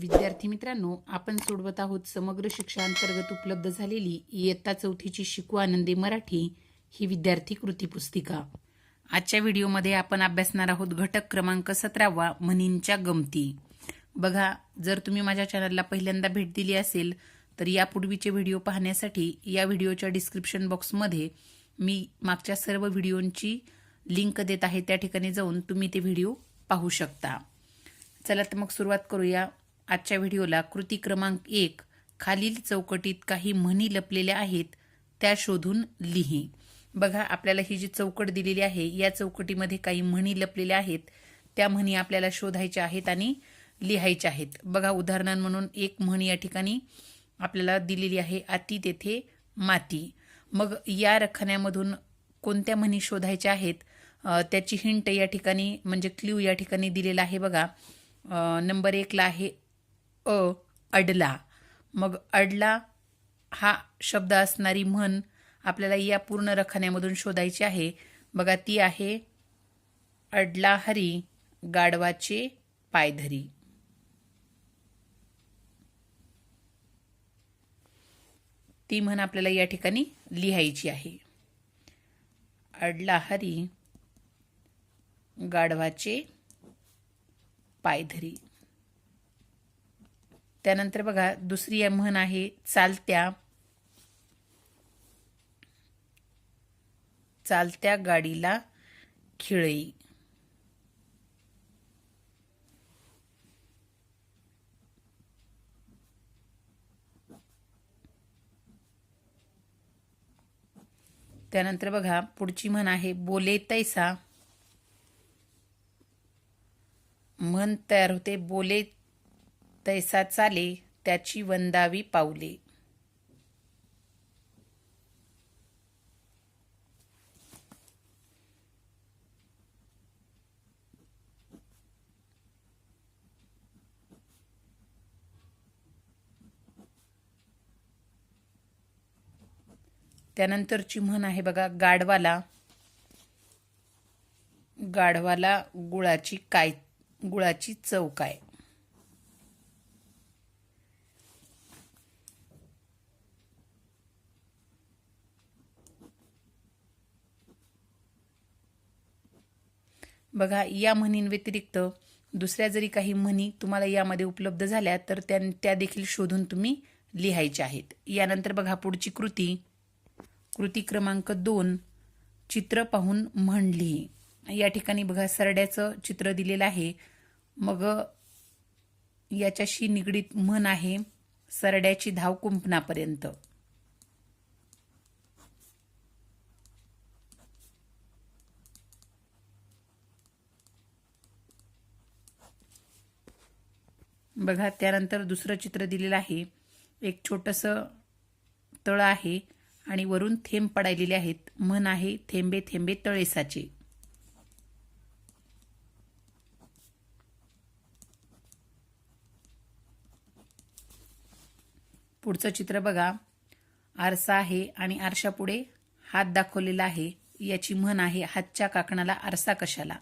विद्यार्थी मित्रांनो आपण सोडवत आहोत समग्र शिक्षा अंतर्गत उपलब्ध झालेली इयत्ता चौथीची शिकू आनंदी मराठी ही विद्यार्थी कृती पुस्तिका. आजच्या व्हिडिओमध्ये आपण अभ्यासणार आहोत घटक क्रमांक सतरावा म्हणींच्या गमती. बघा जर तुम्ही माझ्या चॅनलला पहिल्यांदा भेट दिली असेल तर यापूर्वीचे व्हिडिओ पाहण्यासाठी या व्हिडिओच्या डिस्क्रिप्शन बॉक्समध्ये मी मागच्या सर्व व्हिडिओंची लिंक देत आहे त्या ठिकाणी जाऊन तुम्ही ते व्हिडिओ पाहू शकता. चला तर मग सुरुवात करूया. आजच्या व्हिडिओला कृती क्रमांक एक खालील चौकटीत काही म्हणी लपलेल्या आहेत त्या शोधून लिही. बघा आपल्याला ही जी चौकट दिलेली आहे या चौकटीमध्ये काही म्हणी लपलेल्या आहेत त्या म्हणी आपल्याला शोधायच्या आहेत आणि लिहायच्या आहेत. बघा उदाहरण म्हणून एक म्हण या ठिकाणी आपल्याला दिलेली आहे अति तेथे माती. मग या रखण्यामधून कोणत्या म्हणी शोधायच्या आहेत? त्याची हिंट या ठिकाणी म्हणजे क्ल्यू या ठिकाणी दिलेला आहे बघा. नंबर एकला आहे अ अडला. मग अडला हा शब्द असणारी म्हण आपल्याला या पूर्ण रखान्यामधून शोधायची आहे. बघा ती आहे अडला हरी गाढवाचे पायधरी. ती म्हण आपल्याला या ठिकाणी लिहायची आहे. अडला हरी गाढवाचे पायधरी. त्यानंतर बघा दुसरी म्हण आहे चालत्या. चालत्या गाडीला खिळई. त्यानंतर बघा पुढची म्हण आहे बोले तैसा. म्हण तयार होते बोले तैसा चाले त्याची वंदावी पावले त्यानंतरची म्हण आहे बघा गाढवाला. गाढवाला गुळाची काय गुळाची चव काय? बघा या म्हणींव्यतिरिक्त दुसऱ्या जरी काही म्हणी तुम्हाला यामध्ये उपलब्ध झाल्या तर त्या त्या देखील शोधून तुम्ही लिहायच्या आहेत. यानंतर बघा पुढची कृती. कृती क्रमांक दोन चित्र पाहून म्हण लिही. या ठिकाणी बघा सरड्याचं चित्र दिलेलं आहे. मग याच्याशी निगडीत म्हण आहे सरड्याची धाव कुंपणापर्यंत. बघा त्यानंतर दुसरं चित्र दिलेलं आहे. एक छोटंसं तळ आहे आणि वरून थेंब पडायलेले आहेत. म्हण आहे थेंबे थेंबे तळेसाचे. पुढचं चित्र बघा. आरसा आहे आणि आरशापुढे हात दाखवलेला आहे. याची म्हण आहे हातच्या काकणाला आरसा कशाला?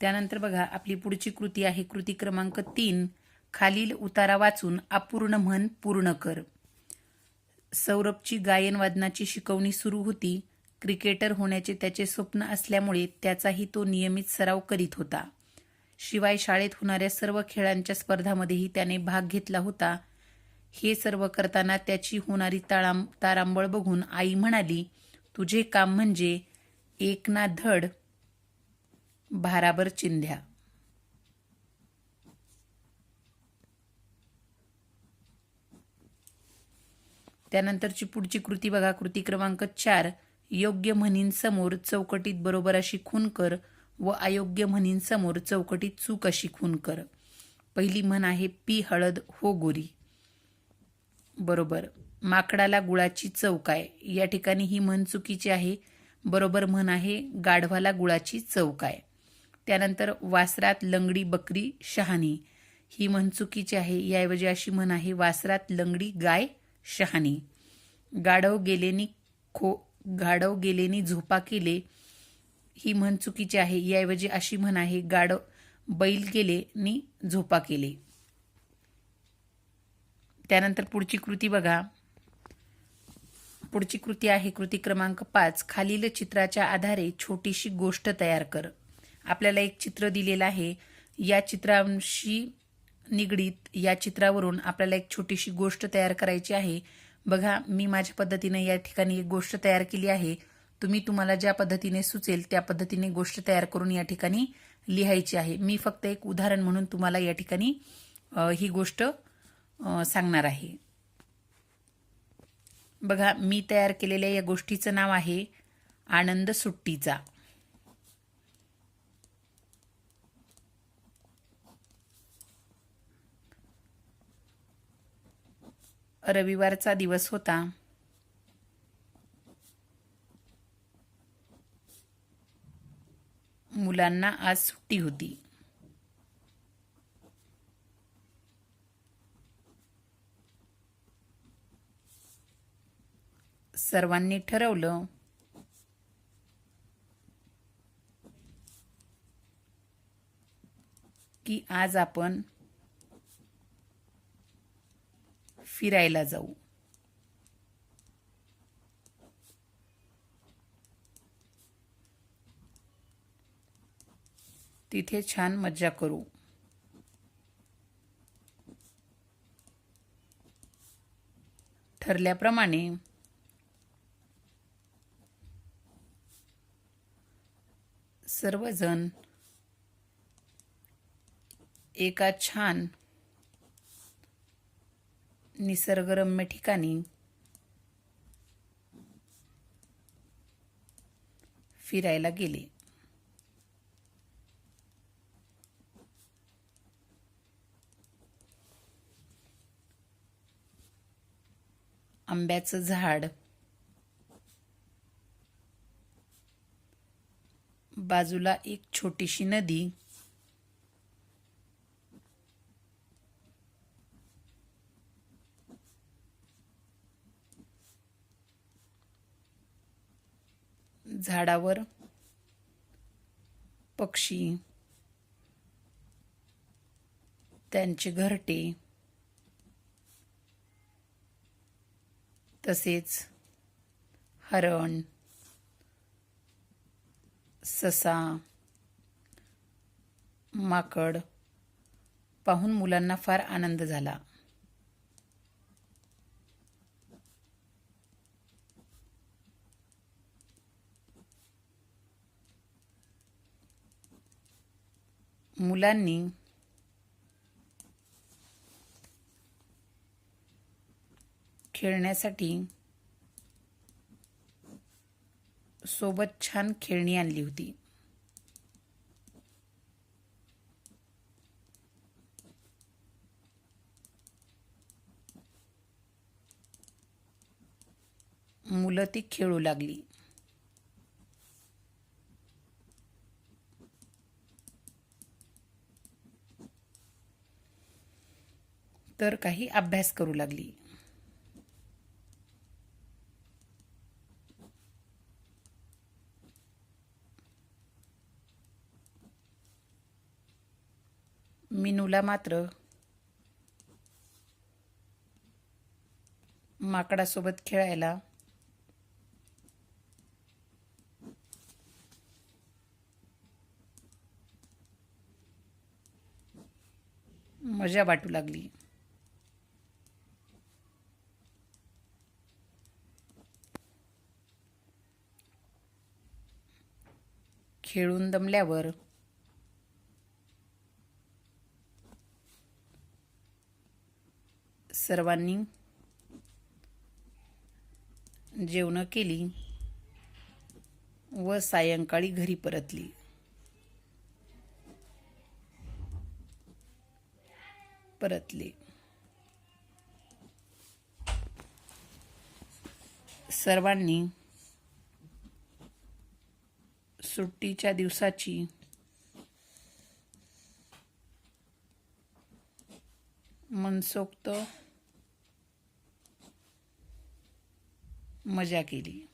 त्यानंतर बघा आपली पुढची कृती आहे कृती क्रमांक तीन. खालील उतारा वाचून अपूर्ण म्हण पूर्ण कर. सौरभची गायनवादनाची शिकवणी सुरू होती. क्रिकेटर होण्याचे त्याचे स्वप्न असल्यामुळे त्याचाही तो नियमित सराव करीत होता. शिवाय शाळेत होणाऱ्या सर्व खेळांच्या स्पर्धामध्येही त्याने भाग घेतला होता. हे सर्व करताना त्याची होणारी ताळाम तारांबळ बघून आई म्हणाली तुझे काम म्हणजे एक ना धड भाराभर चिंध्या. त्यानंतरची पुढची कृती बघा कृती क्रमांक चार. योग्य म्हणींसमोर चौकटीत बरोबर अशी खून कर व अयोग्य म्हणींसमोर चौकटीत चूक अशी खून कर. पहिली म्हण आहे पी हळद हो गोरी. बरोबर. माकडाला गुळाची चौक आहे या ठिकाणी ही म्हण चुकीची आहे. बरोबर म्हण आहे गाढवाला गुळाची चौक आहे त्यानंतर वासरात लंगडी बकरी शहाणी. ही म्हण चुकीची आहे. याऐवजी अशी म्हण आहे वासरात लंगडी गाय शहाणी. गाढव गेलेनी खो गाढव गेलेनी झोपा केले ही म्हण चुकीची आहे. याऐवजी अशी म्हण आहे गाढव बैल गेले नि झोपा केले. त्यानंतर पुढची कृती बघा. पुढची कृती आहे कृती क्रमांक पाच. खालील चित्राच्या आधारे छोटीशी गोष्ट तयार कर. आपल्याला एक चित्र दिलेलं आहे. या चित्रांशी निगडीत या चित्रावरून आपल्याला एक छोटीशी गोष्ट तयार करायची आहे. बघा मी माझ्या पद्धतीने या ठिकाणी एक गोष्ट तयार केली आहे. तुम्ही तुम्हाला ज्या पद्धतीने सुचेल त्या पद्धतीने गोष्ट तयार करून या ठिकाणी लिहायची आहे. मी फक्त एक उदाहरण म्हणून तुम्हाला या ठिकाणी ही गोष्ट सांगणार आहे. बघा मी तयार केलेल्या या गोष्टीचं नाव आहे आनंद सुट्टीचा. रविवारचा दिवस होता. मुलांना आज सुट्टी होती. सर्वांनी ठरवलं की आज आपण फिरायला जाऊ. तिथे छान मज्जा करू. ठरल्याप्रमाणे. सर्वजण एका छान निसर्गरम्य ठिकाणी फिरायला गेले. आंब्याचं झाड बाजूला एक छोटीशी नदी झाडावर पक्षी त्यांचे घरटे तसेच हरण ससा माकड पाहून मुलांना फार आनंद झाला. मुलांनी खेळण्यासाठी सोबत छान खेळणी आणली होती. मुलं ती खेळू लागली. तर काही अभ्यास करू लागली. मिनूला मात्र माकडासोबत खेळायला मजा वाटू लागली. खेळून दमल्यावर सर्वांनी जेवणं केली व सायंकाळी घरी परतली. परतले. सर्वांनी सुट्टीच्या दिवसाची. मनसोक्त. मजा केली.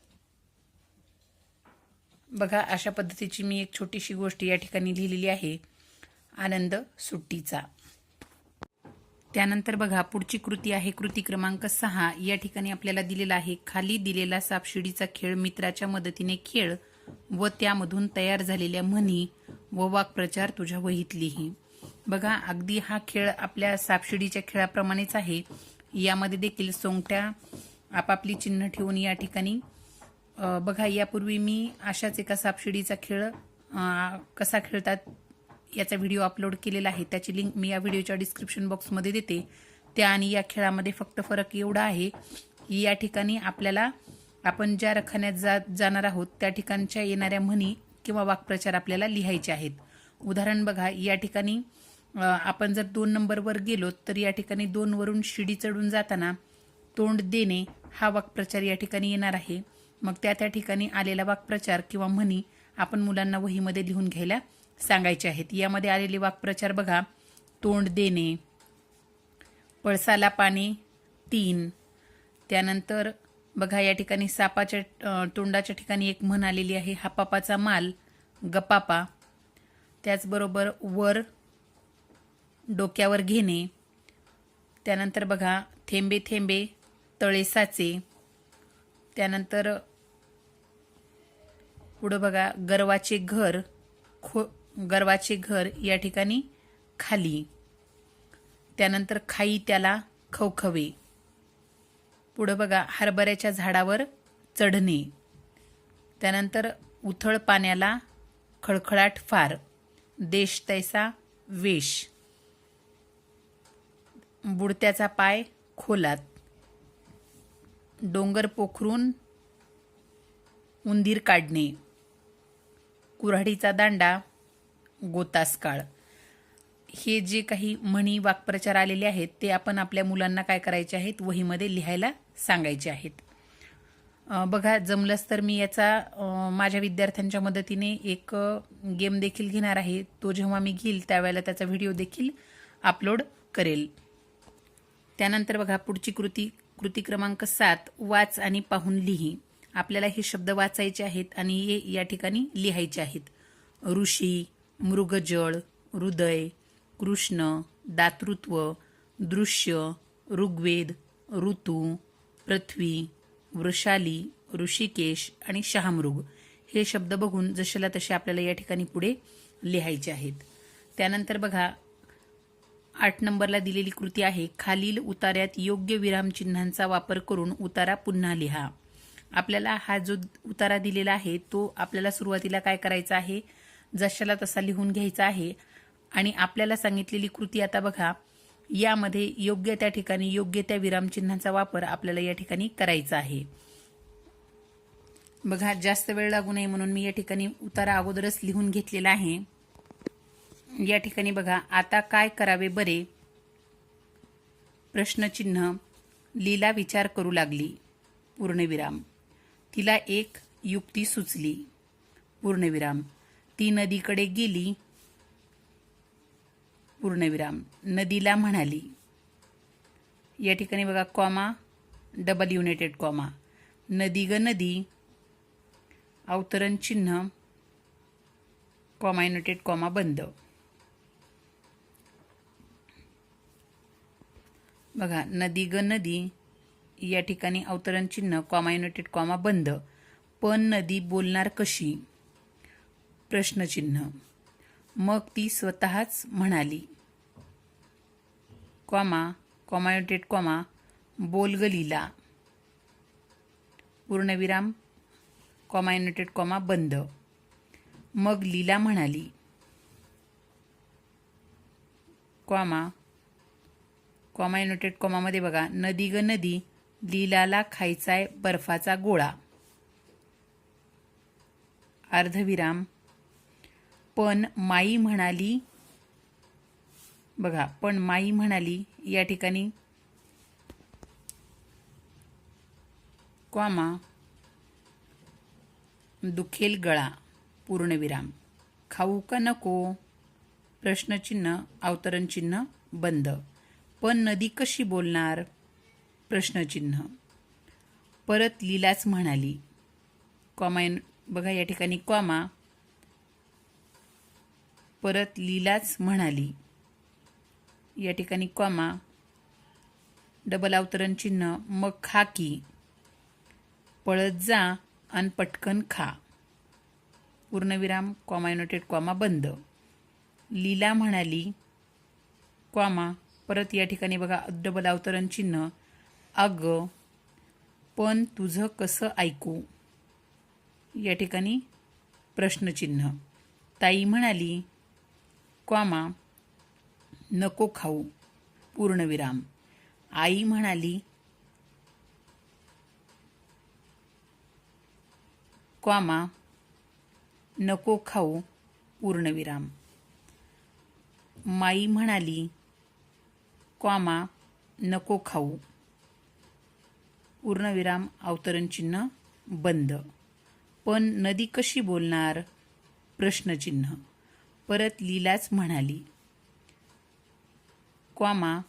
बघा अशा पद्धतीची मी एक छोटीशी गोष्ट या ठिकाणी लिहिलेली आहे. आनंद सुट्टीचा. त्यानंतर बघा पुढची कृती आहे कृती क्रमांक सहा. या ठिकाणी आपल्याला दिलेला आहे खाली दिलेला सापशिडीचा खेळ मित्राच्या मदतीने खेळ. व त्यामधून तयार झालेल्या म्हणी व वाक्प्रचार तुझ्या वहीत लिही बघा अगदी हा खेळ आपल्या सापशिडीच्या खेळाप्रमाणेच आहे. यामध्ये देखील सोंगट्या आपापली चिन्ह ठेवून या ठिकाणी बघा यापूर्वी मी अशाच एका सापशिडीचा खेळ कसा खेळतात याचा व्हिडिओ अपलोड केलेला आहे. त्याची लिंक मी या व्हिडिओच्या डिस्क्रिप्शन बॉक्समध्ये देते. त्या आणि या खेळामध्ये फक्त फरक एवढा आहे की या ठिकाणी आपल्याला आपण ज्या रखान्यात जा जाणार आहोत त्या ठिकाणच्या येणाऱ्या म्हणी किंवा वाक्प्रचार आपल्याला लिहायचे आहेत. उदाहरण बघा या ठिकाणी आपण जर दोन नंबरवर गेलो तर या ठिकाणी दोनवरून शिडी चढून जाताना तोंड देणे हा वाक्प्रचार या ठिकाणी येणार आहे. मग त्या त्या ठिकाणी आलेला वाक्प्रचार किंवा म्हणी आपण मुलांना वहीमध्ये लिहून घ्यायला सांगायचे आहेत. यामध्ये आलेले वाक्प्रचार बघा तोंड देणे पळसाला पाणी तीन त्यानंतर बघा या ठिकाणी सापाच्या तोंडाच्या ठिकाणी एक म्हण आलेली आहे हा पापाचा माल गपापा त्याचबरोबर वर डोक्यावर घेणे. त्यानंतर बघा थेंबे थेंबे तळे साचे. त्यानंतर पुढं बघा गर्वाचे घर खो गर्वाचे घर या ठिकाणी खाली. त्यानंतर खाई त्याला खवखवे. पुढं बघा हरभऱ्याच्या झाडावर चढणे. त्यानंतर उथळ पाण्याला खळखळाट फार. देश तैसा वेश. बुडत्याचा पाय खोलात. डोंगर पोखरून उंदीर काढणे. कुऱ्हाडीचा दांडा गोतासकाळ हे जे काही म्हणी वाक्प्रचार आलेले आहेत ते आपण आपल्या मुलांना काय करायचे आहेत वहीमध्ये लिहायला सांगायचे आहेत. बघा जमलंच तर मी याचा माझ्या विद्यार्थ्यांच्या मदतीने एक गेम देखील घेणार आहे. तो जेव्हा मी घेईल त्यावेळेला त्याचा व्हिडिओ देखील अपलोड करेल. त्यानंतर बघा पुढची कृती कृती क्रमांक सात वाच आणि पाहून लिही. आपल्याला हे शब्द वाचायचे आहेत आणि हे या ठिकाणी लिहायचे आहेत. ऋषी मृगजळ हृदय कृष्ण दातृत्व दृश्य ऋग्वेद ऋतू पृथ्वी वृषाली ऋषिकेश आणि शहामृग. हे शब्द बघून जशाला तसे आपल्याला या ठिकाणी पुढे लिहायचे आहेत. त्यानंतर बघा आठ नंबरला दिलेली कृती आहे खालील उतार्यात योग्य विरामचिन्हांचा वापर करून उतारा पुन्हा लिहा. आपल्याला हा जो उतारा दिलेला आहे तो आपल्याला सुरुवातीला काय करायचा आहे? जशाला तसा लिहून घ्यायचा आहे आणि आपल्याला सांगितलेली कृती आता बघा यामध्ये योग्य त्या ठिकाणी योग्य त्या विरामचिन्हांचा वापर आपल्याला या ठिकाणी करायचा आहे. बघा जास्त वेळ लागू नये म्हणून मी या ठिकाणी उतारा अगोदरच लिहून घेतलेला आहे. या ठिकाणी बघा आता काय करावे बरे? प्रश्नचिन्ह लीला विचार करू लागली. पूर्णविराम. तिला एक युक्ती सुचली. पूर्णविराम. ती नदीकडे गेली. पूर्णविराम. नदीला म्हणाली. या ठिकाणी बघा कॉमा डबल युनायटेड कॉमा. नदी ग नदी. अवतरण चिन्ह. कॉमा युनायटेड कॉमा बंद. बघा नदी ग नदी. या ठिकाणी अवतरण चिन्ह कॉमा युनायटेड कॉमा बंद. पण नदी बोलणार कशी? प्रश्नचिन्ह. मग ती स्वतःच म्हणाली. कॉमा कॉमायोटेड कॉमा बोल लीला पूर्णविराम कॉमा कॉमा बंद. मग लीला म्हणाली. कॉमा कॉमा कॉमामध्ये बघा नदी ग नदी लीलाला खायचाय बर्फाचा गोळा. अर्धविराम पण माई म्हणाली बघा पण माई म्हणाली या ठिकाणी क्वामा दुखेल गळा पूर्णविराम. खाऊ का नको? प्रश्नचिन्ह अवतरण चिन्ह बंद. पण नदी कशी बोलणार? प्रश्नचिन्ह. परत लीलाच म्हणाली. क्वामा बघा या ठिकाणी क्वामा परत लीलाच म्हणाली. या ठिकाणी कॉमा डबल अवतरण चिन्ह मग खा की. पळत जा आणि पटकन खा. पूर्णविराम कॉमा युनायटेड कॉमा बंद. लीला म्हणाली कॉमा परत या ठिकाणी बघा डबल अवतरण चिन्ह. अग पण तुझं कसं ऐकू? या ठिकाणी प्रश्नचिन्ह. ताई म्हणाली क्वामा नको खाऊ पूर्णविराम. आई म्हणाली क्वामा नको खाऊ पूर्णविराम. माई म्हणाली क्वामा नको खाऊ पूर्णविराम अवतरण चिन्ह बंद. पण नदी कशी बोलणार? प्रश्नचिन्ह. परत लीलाच म्हणाली. क्वामा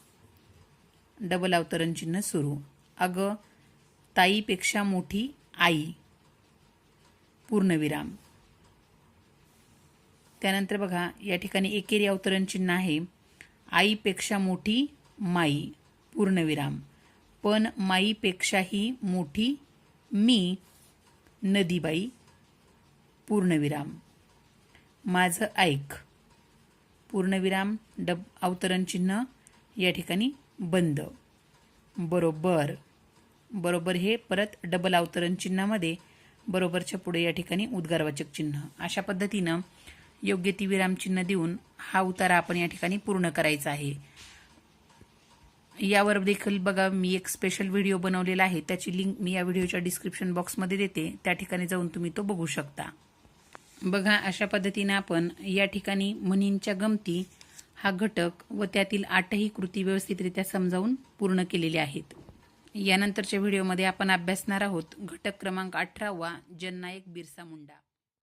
डबल अवतरण चिन्ह सुरू. अगं ताईपेक्षा मोठी आई. पूर्णविराम. त्यानंतर बघा या ठिकाणी एकेरी अवतरण चिन्ह आहे. आईपेक्षा मोठी माई. पूर्णविराम. पण माईपेक्षाही मोठी मी नदीबाई. पूर्णविराम. माझं ऐक. पूर्णविराम डब अवतरण चिन्ह या ठिकाणी बंद. बरोबर. बरोबर हे परत डबल अवतरण चिन्हामध्ये बरोबरच्या पुढे या ठिकाणी उद्गारवाचक चिन्ह. अशा पद्धतीनं योग्य ती विरामचिन्ह देऊन हा उतारा आपण या ठिकाणी पूर्ण करायचा आहे. यावर देखील बघा मी एक स्पेशल व्हिडिओ बनवलेला आहे. त्याची लिंक मी या व्हिडिओच्या डिस्क्रिप्शन बॉक्समध्ये देते. त्या ठिकाणी जाऊन तुम्ही तो बघू शकता. बघा अशा पद्धतीनं आपण या ठिकाणी म्हणींच्या गमती हा घटक व त्यातील आठही कृती व्यवस्थितरित्या समजावून पूर्ण केलेल्या आहेत. यानंतरच्या व्हिडिओमध्ये आपण अभ्यासणार आहोत घटक क्रमांक अठरावा जननायक बिरसा मुंडा.